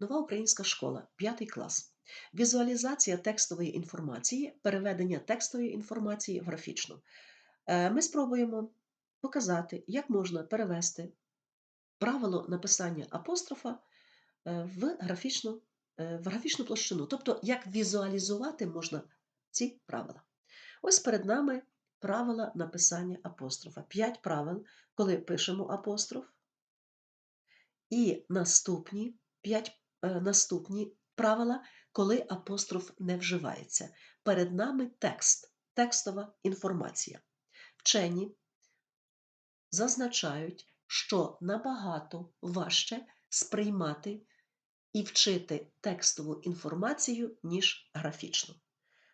Нова українська школа, 5 клас. Візуалізація текстової інформації, переведення текстової інформації в графічну. Е, Ми спробуємо показати, як можна перевести правило написання апострофа е, в графічну, е, в графічну площину, тобто як візуалізувати можна ці правила. Ось перед нами правила написання апострофа. П'ять правил, коли пишемо апостроф. І наступні п'ять наступні правила, коли апостроф не вживається. Перед нами текст, текстова інформація. Вчені зазначають, що набагато важче сприймати і вчити текстову інформацію, ніж графічну.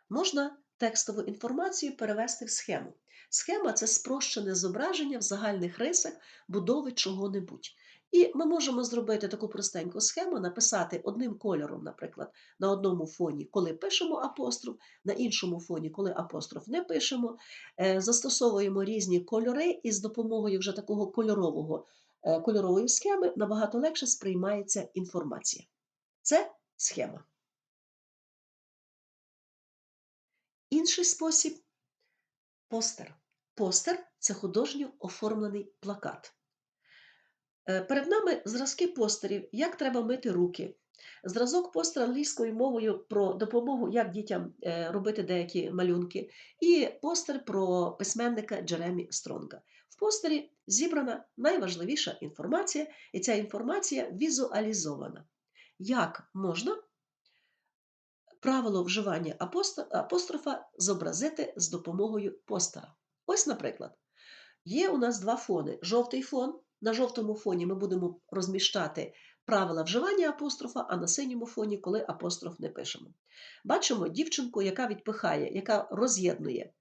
Можна текстову інформацію перевести в схему. Схема це спрощене зображення в загальних рисах будови чого-небудь. І ми можемо зробити таку простеньку схему, написати одним кольором, наприклад, на одному фоні, коли пишемо апостроф, на іншому фоні, коли апостроф не пишемо. Е, Застосовуємо різні кольори, і з допомогою вже такого кольорового, е, кольорової схеми набагато легше сприймається інформація. Це схема. Інший спосіб постер. Постер це художньо оформлений плакат. Е, Перед нами зразки постерів, як треба мити руки. Зразок постера англійською мовою про допомогу, як дітям е, робити деякі малюнки, і постер про письменника Джеремі Стронга. В постері зібрана найважливіша інформація, і ця інформація візуалізована. Як можна правило вживання апострофа зобразити з допомогою постера? Ось, наприклад, є у нас два фони: жовтий фон. На жовтому фоні ми будемо розміщати правила вживання апострофа, а на синьому фоні, коли апостроф не пишемо. Бачимо дівчинку, яка відпихає, яка роз'єднує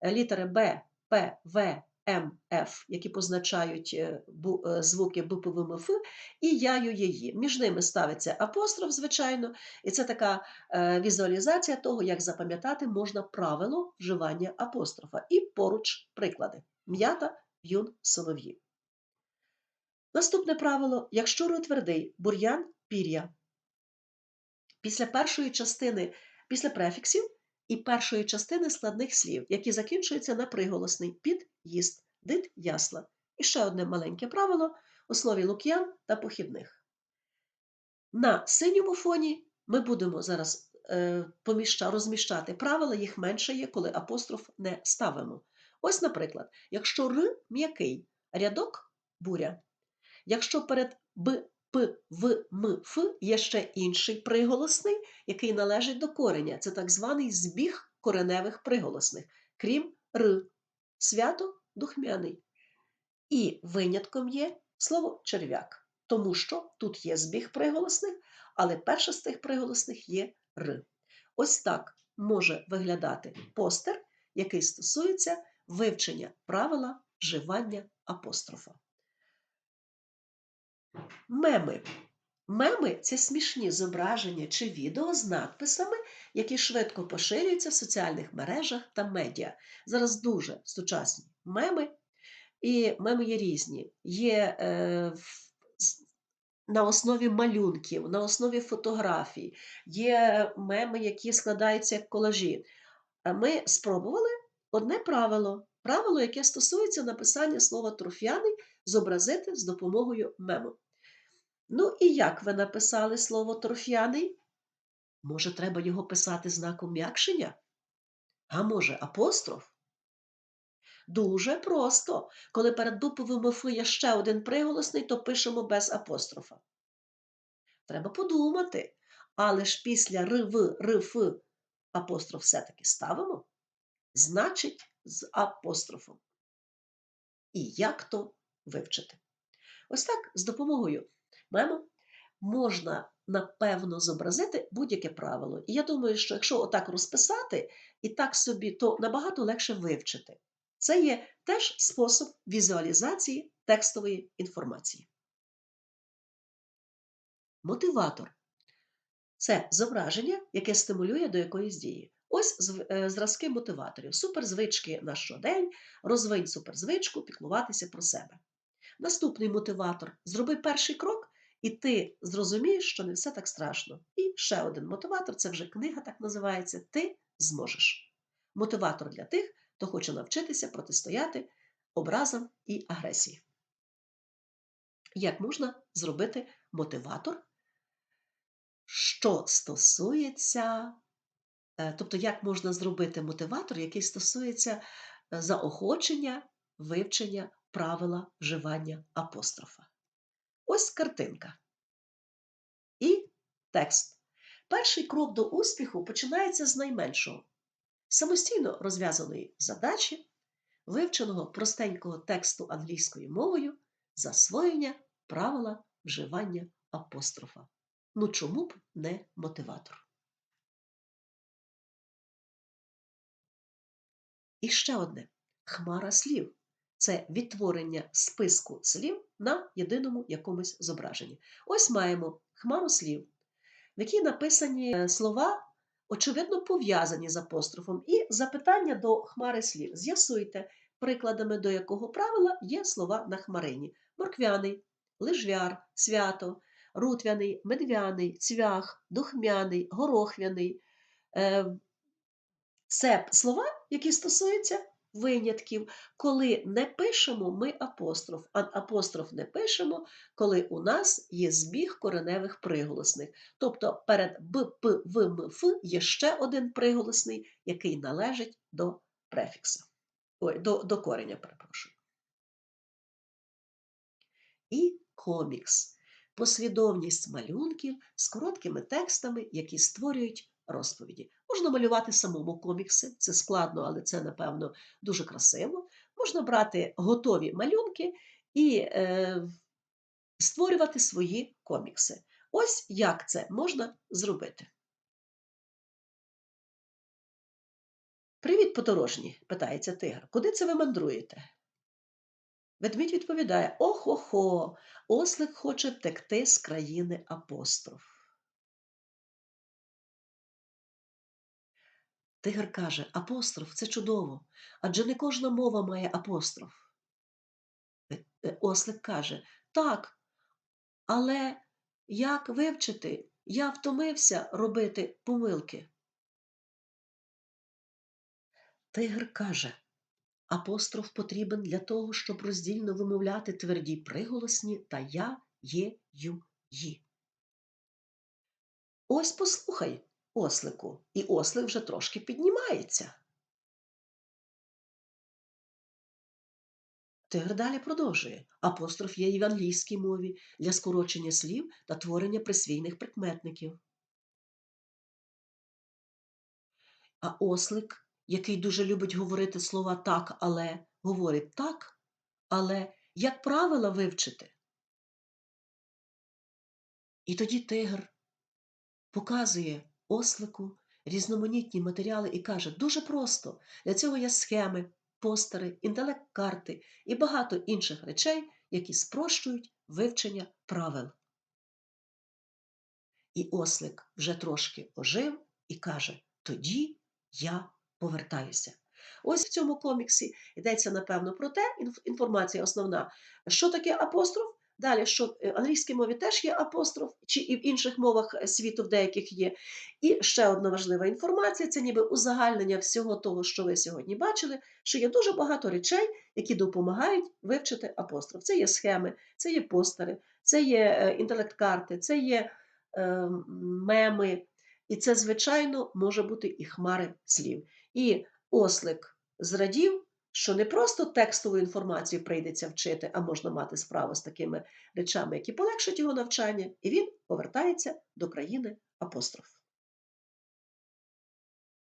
е, літери Б, П, В, М, Ф, які позначають е, е, звуки буквами Ф, і яю її. Між ними ставиться апостроф, звичайно, і це така візуалізація того, як запам'ятати можна правило вживання апострофа. І поруч приклади: м'ята, в'юн, солов'ї. Наступне правило: якщо род твердий, бур'ян пір'я. Після першої частини, після префіксів і першої частини складних слів, які закінчуються на приголосний під, їст, дит, ясла. І ще одне маленьке правило у слові лук'ян та похідних. На синьому фоні ми будемо зараз е, поміща, розміщати правила, їх менше є, коли апостроф не ставимо. Ось, наприклад, якщо р м'який, рядок буря. Якщо перед б, п, в, м, ф є ще інший приголосний, який належить до кореня, це так званий збіг кореневих приголосних, крім р, свято духмяний. І винятком є слово черв'як, тому що тут є збіг приголосних, але перше з тих приголосних є р. Ось так може виглядати постер, який стосується вивчення правила вживання апострофа. Меми. Меми це смішні зображення чи відео з надписами, які швидко поширюються в соціальних мережах та медіа. Зараз дуже сучасні меми, і меми є різні. Є е, на основі малюнків, на основі фотографій, є меми, які складаються як колажі. А Ми спробували одне правило. Правило, яке стосується написання слова трофяний, зобразити з допомогою мему. Ну і як ви написали слово торф'яний? Може, треба його писати знаком м'якшення? А може, апостроф? Дуже просто. Коли перед дуповим «ф» є ще один приголосний, то пишемо без апострофа. Треба подумати. Але ж після рв, рф апостроф все-таки ставимо. Значить, з апострофом. І як то вивчити? Ось так, з допомогою мему можна напевно зобразити будь-яке правило. І я думаю, що якщо отак розписати і так собі, то набагато легше вивчити. Це є теж спосіб візуалізації текстової інформації. Мотиватор це зображення, яке стимулює до якоїсь дії. Ось е, зразки мотиваторів, суперзвички на щодень, розвинь суперзвичку, піклуватися про себе. Наступний мотиватор зроби перший крок і ти зрозумієш, що не все так страшно. І ще один мотиватор це вже книга так називається Ти зможеш. Мотиватор для тих, хто хоче навчитися протистояти образам і агресії. Як можна зробити мотиватор, що стосується, е, тобто, як можна зробити мотиватор, який стосується е, заохочення, вивчення правила вживання апострофа? Ось картинка. І текст. Перший крок до успіху починається з найменшого, самостійно розв'язаної задачі, вивченого простенького тексту англійською мовою, засвоєння правила вживання апострофа. Ну чому б не мотиватор? І ще одне хмара слів це відтворення списку слів на єдиному якомусь зображенні. Ось маємо хмару слів, в якій написані е, слова, очевидно, пов'язані з апострофом, і запитання до хмари слів. З'ясуйте, прикладами до якого правила є слова на хмарині: морквяний, лижвяр, свято, рутвяний, медвяний, цвях, духмяний, горохвяний. Е, це слова, які стосуються винятків, коли не пишемо ми апостроф, а апостроф не пишемо, коли у нас є збіг кореневих приголосних. Тобто перед Б, П, В, М, Ф є ще один приголосний, який належить до префікса. Ой, до, до кореня, перепрошую. І комікс послідовність малюнків з короткими текстами, які створюють розповіді. Можна малювати самому комікси, це складно, але це, напевно, дуже красиво. Можна брати готові малюнки і е, створювати свої комікси. Ось як це можна зробити. Привіт, подорожні, питається тигр. Куди це ви мандруєте? Ведмідь відповідає Охо-хо, ослик хоче втекти з країни апостроф. Тигр каже апостроф це чудово, адже не кожна мова має апостроф. Е, е, ослик каже так, але як вивчити? Я втомився робити помилки. Тигр каже Апостроф потрібен для того, щоб роздільно вимовляти тверді приголосні та я, є, ю, ї. Ось послухай, ослику, і ослик вже трошки піднімається. Тигр далі продовжує. Апостроф є і в англійській мові для скорочення слів та творення присвійних прикметників. А ослик який дуже любить говорити слова так, але говорить так, але як правила вивчити. І тоді тигр показує ослику різноманітні матеріали і каже, дуже просто, для цього є схеми, постери, інтелект-карти і багато інших речей, які спрощують вивчення правил. І ослик вже трошки ожив і каже: тоді я повертаюся. Ось в цьому коміксі йдеться, напевно, про те, інформація основна, що таке апостроф. Далі, що в англійській мові теж є апостроф, чи і в інших мовах світу в деяких є. І ще одна важлива інформація це ніби узагальнення всього того, що ви сьогодні бачили, що є дуже багато речей, які допомагають вивчити апостроф. Це є схеми, це є постери, це є е, інтелект-карти, це є е, меми. І це, звичайно, може бути і хмари слів. І ослик зрадів, що не просто текстову інформацію прийдеться вчити, а можна мати справу з такими речами, які полегшать його навчання, і він повертається до країни апостроф.